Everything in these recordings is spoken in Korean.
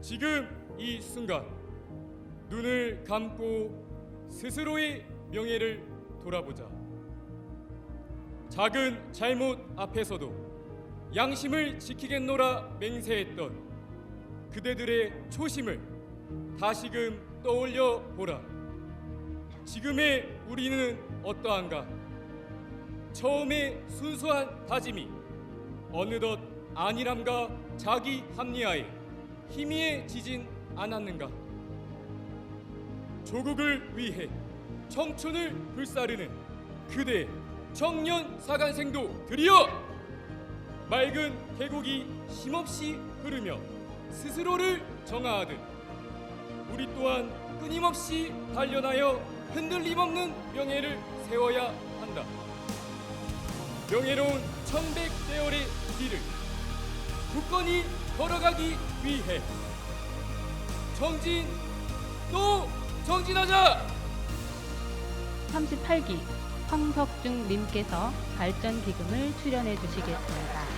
지금 이 순간 눈을 감고 스스로의 명예를 돌아보자. 작은 잘못 앞에서도 양심을 지키겠노라 맹세했던 그대들의 초심을 다시금 떠올려 보라. 지금의 우리는 어떠한가? 처음의 순수한 다짐이 어느덧 안일함과 자기 합리화에 희미해지진 않았는가? 조국을 위해 청춘을 불사르는 그대 청년 사관생도 드리어 맑은 계곡이 힘없이 흐르며 스스로를 정화하듯 우리 또한 끊임없이 단련하여 흔들림 없는 명예를 세워야 한다. 명예로운 천백 대열의 길을 굳건히 걸어가기 위해 정진 또 정진하자. 38기 황석중 님께서 발전 기금을 출연해 주시겠습니다.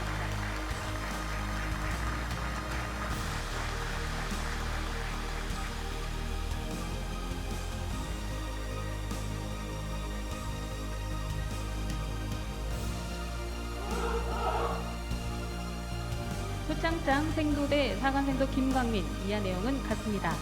표창장 생도대 사관생도 김광민 이하 내용은 같습니다.